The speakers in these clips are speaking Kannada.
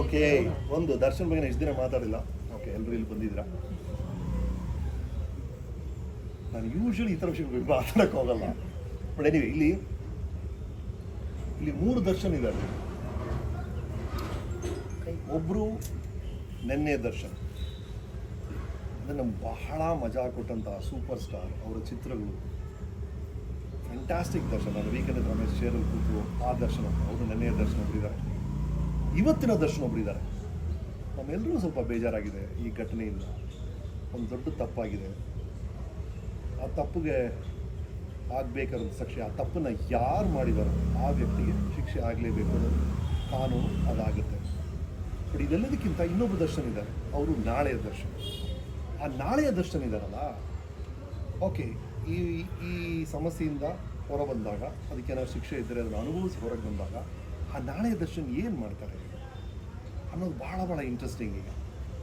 ಓಕೆ ಒಂದು ದರ್ಶನ್ ಬಗ್ಗೆ ಇಷ್ಟು ದಿನ ಮಾತಾಡಿಲ್ಲ. ಓಕೆ ಎಲ್ಲರೂ ಇಲ್ಲಿ ಬಂದಿದ್ದೀರಾ? ನಾನು ಯೂಶ್ವಲಿ ಈ ಥರ ವಿಷಯ ಮಾತಾಡಕ್ಕೆ ಹೋಗಲ್ಲ. ಬಟ್ ಎನಿವೆ ಇಲ್ಲಿ ಇಲ್ಲಿ ಮೂರು ದರ್ಶನ್ ಇದ್ದಾರೆ. ಒಬ್ಬರು ನೆನ್ನೆ ದರ್ಶನ್. ಅಂದರೆ ನಮ್ಗೆ ಬಹಳ ಮಜಾ ಕೊಟ್ಟಂತಹ ಸೂಪರ್ ಸ್ಟಾರ್ ಅವರ ಚಿತ್ರಗಳು. ಫ್ಯಾಂಟಾಸ್ಟಿಕ್ ದರ್ಶನ. ಅದು ವೀಕೆಂಡ್ ರಮೇಶ್ ಶೇರು ಕೂತು ಆ ದರ್ಶನ ಅವರು ನೆನ್ನೆಯ ದರ್ಶನ ಒಬ್ಬರಿದ್ದಾರೆ ಇವತ್ತಿನ ದರ್ಶನ ಒಬ್ಬರಿದ್ದಾರೆ ನಮ್ಮೆಲ್ಲರೂ ಸ್ವಲ್ಪ ಬೇಜಾರಾಗಿದೆ ಈ ಘಟನೆಯಿಂದ. ಒಂದು ದೊಡ್ಡ ತಪ್ಪಾಗಿದೆ. ಆ ತಪ್ಪಿಗೆ ಆಗಬೇಕಾದ ಶಿಕ್ಷೆ ಆ ತಪ್ಪನ್ನು ಯಾರು ಮಾಡಿದಾರೋ ಆ ವ್ಯಕ್ತಿಗೆ ಶಿಕ್ಷೆ ಆಗಲೇಬೇಕು ಅನ್ನೋದು ಕಾನೂನು ಅದಾಗುತ್ತೆ. ಬಟ್ ಇದೆಲ್ಲದಕ್ಕಿಂತ ಇನ್ನೊಬ್ಬ ದರ್ಶನ ಇದ್ದಾರೆ. ಅವರು ನಾಳೆಯ ದರ್ಶನ. ಆ ನಾಳೆಯ ದರ್ಶನ ಇದ್ದಾರಲ್ಲ? ಓಕೆ, ಈ ಈ ಸಮಸ್ಯೆಯಿಂದ ಹೊರ ಬಂದಾಗ ಅದಕ್ಕೆ ಏನಾದ್ರು ಶಿಕ್ಷೆ ಇದ್ದರೆ ಅದನ್ನು ಅನುಭವಿಸಿ ಹೊರಗೆ ಬಂದಾಗ ಆ ನಾಳೆಯ ದರ್ಶನ್ ಏನು ಮಾಡ್ತಾರೆ ಅನ್ನೋದು ಭಾಳ ಭಾಳ ಇಂಟ್ರೆಸ್ಟಿಂಗ್ ಈಗ.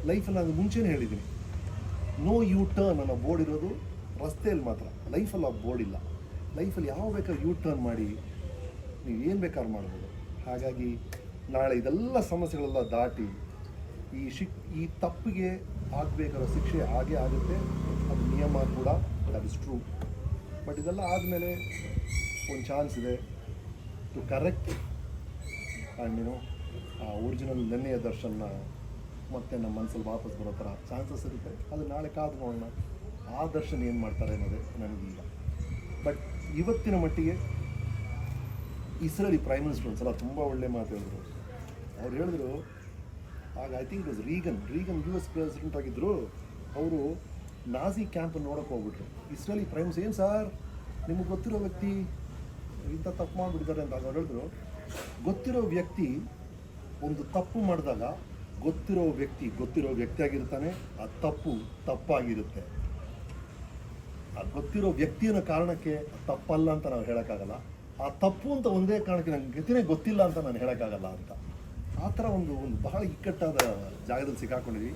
ಲೈಫಲ್ಲಿ ನಾನು ಮುಂಚೆನೇ ಹೇಳಿದ್ದೀನಿ ನೋ ಯು ಟರ್ನ್ ಅನ್ನೋ ಬೋರ್ಡ್ ಇರೋದು ರಸ್ತೆಯಲ್ಲಿ ಮಾತ್ರ. ಲೈಫಲ್ಲಿ ಆ ಬೋರ್ಡ್ ಇಲ್ಲ. ಲೈಫಲ್ಲಿ ಯಾವ ಬೇಕಾದ್ರೂ ಯು ಟರ್ನ್ ಮಾಡಿ, ನೀವು ಏನು ಬೇಕಾದ್ರೂ ಮಾಡ್ಬೋದು. ಹಾಗಾಗಿ ನಾಳೆ ಇದೆಲ್ಲ ಸಮಸ್ಯೆಗಳೆಲ್ಲ ದಾಟಿ, ಈ ಶಿಕ್, ಈ ತಪ್ಪಿಗೆ ಆಗಬೇಕಾದ ಶಿಕ್ಷೆ ಹಾಗೇ ಆಗುತ್ತೆ. ಅದು ನಿಯಮ ಕೂಡ ದಟ್ ಇಸ್ ಟ್ರೂ ಬಟ್ ಇದೆಲ್ಲ ಆದಮೇಲೆ ಒಂದು ಚಾನ್ಸ್ ಇದೆ ಟು ಕರೆಕ್ಟ್ ಆ್ಯಂಡ್ ಆ ಒರಿಜಿನಲ್ ನೆನ್ನೆಯ ದರ್ಶನ ಮತ್ತೆ ನಮ್ಮ ಮನಸ್ಸಲ್ಲಿ ವಾಪಸ್ ಬರೋ ಥರ ಚಾನ್ಸಸ್ ಇರುತ್ತೆ. ಅದು ನಾಳೆ ಕಾದು ನೋಡೋಣ. ಆ ದರ್ಶನ ಏನು ಮಾಡ್ತಾರೆ ಅನ್ನೋದೇ ನನಗೀಗ ಬಟ್ ಇವತ್ತಿನ ಮಟ್ಟಿಗೆ ಇಸ್ರೇಲಿ ಪ್ರೈಮ್ ಮಿನಿಸ್ಟರ್ ಒಂದ್ಸಲ ತುಂಬ ಒಳ್ಳೆ ಮಾತು ಹೇಳಿದ್ರು. ಅವ್ರು ಹೇಳಿದ್ರು, ಆಗ I think it was Reagan Reagan U S president ಆಗಿದ್ದರು ಅವರು ನಾಜಿ ಕ್ಯಾಂಪ್ ನೋಡೋಕೆ ಹೋಗ್ಬಿಟ್ರು. ಇಸ್ರೇಲಿ ಪ್ರೈಮ್ಸ್ ಏನು ಸರ್? ನಿಮಗೆ ಗೊತ್ತಿರೋ ವ್ಯಕ್ತಿ ಇಂಥ ತಪ್ಪು ಮಾಡಿಬಿಡ್ತಾರೆ ಅಂತ ಅವ್ರು ಹೇಳಿದ್ರು. ಗೊತ್ತಿರೋ ವ್ಯಕ್ತಿ ಒಂದು ತಪ್ಪು ಮಾಡಿದಾಗ ಗೊತ್ತಿರೋ ವ್ಯಕ್ತಿ ಗೊತ್ತಿರೋ ವ್ಯಕ್ತಿ ಆಗಿರ್ತಾನೆ, ಆ ತಪ್ಪು ತಪ್ಪಾಗಿರುತ್ತೆ. ಆ ಗೊತ್ತಿರೋ ವ್ಯಕ್ತಿ ಅನ್ನೋ ಕಾರಣಕ್ಕೆ ತಪ್ಪಲ್ಲ ಅಂತ ನಾವು ಹೇಳೋಕ್ಕಾಗಲ್ಲ. ಆ ತಪ್ಪು ಅಂತ ಒಂದೇ ಕಾರಣಕ್ಕೆ ನನಗೆ ಗತಿನೇ ಗೊತ್ತಿಲ್ಲ ಅಂತ ನಾನು ಹೇಳೋಕ್ಕಾಗಲ್ಲ ಅಂತ. ಆ ಥರ ಒಂದು ಒಂದು ಬಹಳ ಇಕ್ಕಟ್ಟಾದ ಜಾಗದಲ್ಲಿ ಸಿಕ್ಕಾಕೊಂಡಿದ್ವಿ.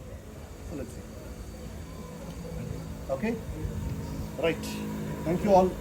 Okay right thank you all